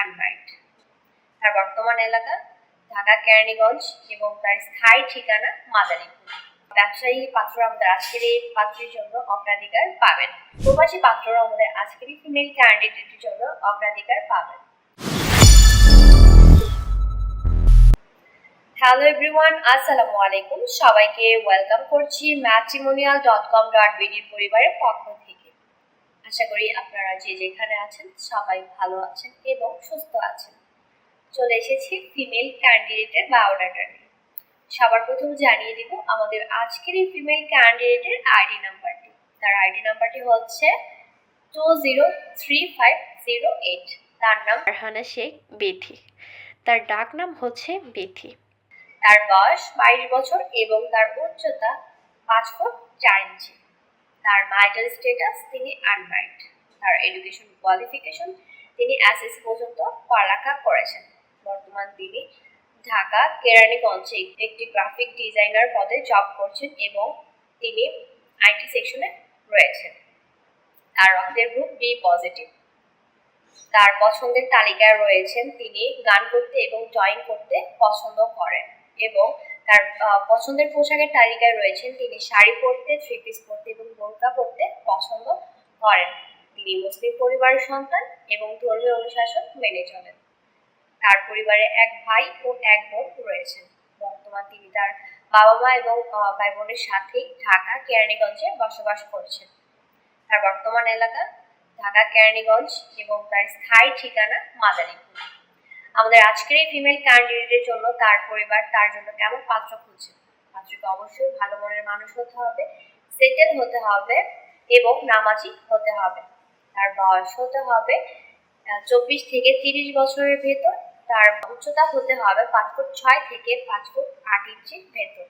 Unmarked তার বর্তমান এলাকা ঢাকা, কেরানীগঞ্জ এবং তার স্থায়ী ঠিকানা মাদারীপুর। ব্যবসায়ী পাত্ররা আমাদের আজকের এই পাত্রের জন্য অগ্রাধিকার পাবেন। প্রবাসী পাত্ররা আমাদের আজকের এই ফিমেল ক্যান্ডিডেটের জন্য অগ্রাধিকার পাবেন। হ্যালো এভরিওয়ান আসসালামু আলাইকুম। সবাইকে ওয়েলকাম করছি ম্যাট্রিমোনিয়াল ডট কম ডট বিডির পরিবারের পক্ষ থেকে আশা করি আপনারা যে যেখানে আছেন সবাই ভালো আছেন এবং সুস্থ আছেন। চলে এসেছি ফিমেল ক্যান্ডিডেটের বায়োডাটা নিয়ে। সবার প্রথম জানিয়ে দিব আমাদের আজকের এই ফিমেল ক্যান্ডিডেটের আইডি নাম্বারটি তার আইডি নাম্বারটি হচ্ছে two zero three five zero eight তার নাম ফারহানা শেখ বেথি। তার ডাক নাম হচ্ছে বেথি। তার বয়স বাইশ বছর এবং তার উচ্চতা পাঁচ ফুট চার ইঞ্চি। তার মাইটাল স্ট্যাটাস তিনি আনমার্ড তার এডুকেশন কোয়ালিফিকেশন তিনি এসএসসি পর্যন্ত পড়ালেখা করেছেন। বর্তমান তিনি ঢাকা কেরানীগঞ্জে একটি গ্রাফিক ডিজাইনার পদে জব করছেন এবং তিনি আইটি সেকশনে রয়েছেন। তার রক্তের গ্রুপ বি পজিটিভ তার পছন্দের তালিকায় রয়েছেন তিনি গান করতে এবং ড্রয়িং করতে পছন্দ করেন এবং তার পছন্দের পোশাকের তালিকায় রয়েছেন তিনি শাড়ি পরতে থ্রি পিস পরতে এবং করেন তিনি মুসলিম পরিবারের সন্তান এবং ধর্মীয় অনুশাসন মেনে চলেন। তার পরিবারে এক ভাই ও এক বোন রয়েছেন। বর্তমান তিনি তার বাবা মা এবং ভাই বোনের সাথেই ঢাকা কেরানীগঞ্জে বসবাস করছেন। তার বর্তমান এলাকা ঢাকা কেরানীগঞ্জ এবং তার স্থায়ী ঠিকানা মাদারীপুর। আমাদের আজকের এই ফিমেল ক্যান্ডিডেটের জন্য তার পরিবার তার জন্য কেমন পাত্র খুঁজছে পাত্রকে অবশ্যই ভালো মনের মানুষ হতে হবে সেটেল হতে হবে। এবং নামাজি হতে হবে। তার বয়স হতে হবে চব্বিশ থেকে তিরিশ বছরের ভেতর। তার উচ্চতা হতে হবে পাঁচ ফুট ছয় থেকে পাঁচ ফুট আট ইঞ্চির ভেতর।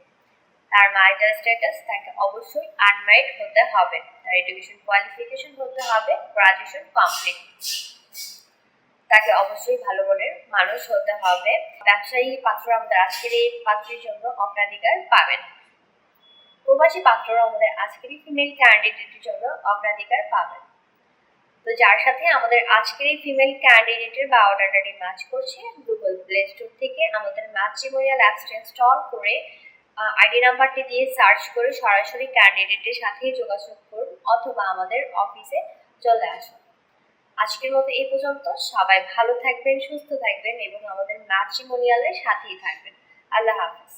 তার মাইটার স্ট্যাটাস তাকে অবশ্যই আনম্যারিড হতে হবে। তার এডুকেশন কোয়ালিফিকেশন হতে হবে গ্রাজুয়েশন কমপ্লিট তাকে অবশ্যই ভালো মনের মানুষ হতে হবে। ব্যবসায়ী পাত্র আমাদের আজকের এই পাত্রের জন্য অগ্রাধিকার পাবেন। প্রবাসী পাত্ররা আমাদের আজকের এই ফিমেল ক্যান্ডিডেটের জন্য অগ্রাধিকার পাবেন। তো যার সাথে আমাদের আজকের এই ফিমেল ক্যান্ডিডেটের বায়োডাটাটি ম্যাচ করছে গুগল প্লে স্টোর থেকে আমাদের ম্যাচ ম্যাট্রিমোনিয়াল অ্যাপসটি ইনস্টল করে আইডি নাম্বারটি দিয়ে সার্চ করে সরাসরি ক্যান্ডিডেটের সাথে যোগাযোগ করুন অথবা আমাদের অফিসে চলে আসুন। আজকের মতো এই পর্যন্ত। সবাই ভালো থাকবেন, সুস্থ থাকবেন এবং আমাদের ম্যাট্রিমোনিয়ালের সাথেই থাকবেন। আল্লাহ হাফিজ।